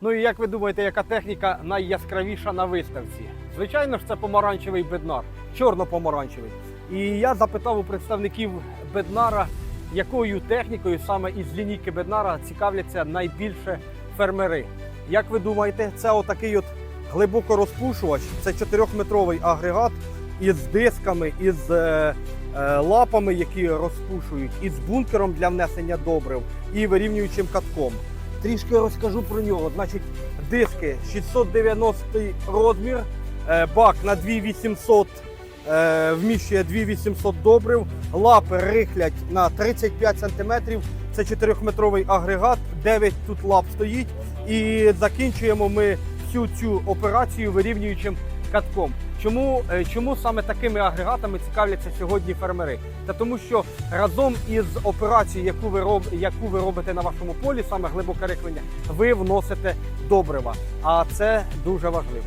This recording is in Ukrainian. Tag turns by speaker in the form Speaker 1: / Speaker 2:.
Speaker 1: Ну і як ви думаєте, яка техніка найяскравіша на виставці? Звичайно ж, це помаранчевий беднар, чорно-помаранчевий. І я запитав у представників беднара, якою технікою саме із лінійки беднара цікавляться найбільше фермери. Як ви думаєте, це отакий от глибокорозпушувач, це 4-метровий агрегат із дисками, із е, е, лапами, які розпушують, із бункером для внесення добрив і вирівнюючим катком. Трішки розкажу про нього. Значить, диски 690 розмір, е, бак на 2800 е, вміщує 2800 добрив, лапи рихлять на 35 см. Це 4-метровий агрегат, 9 тут лап стоїть. І закінчуємо ми всю цю операцію вирівнюючим катком. Чому, е, чому саме такими агрегатами цікавляться сьогодні фермери? Та тому, що разом із операцією, яку ви роб, яку ви робите на вашому полі, саме глибоке рихлення, ви вносите добрива. А це дуже важливо.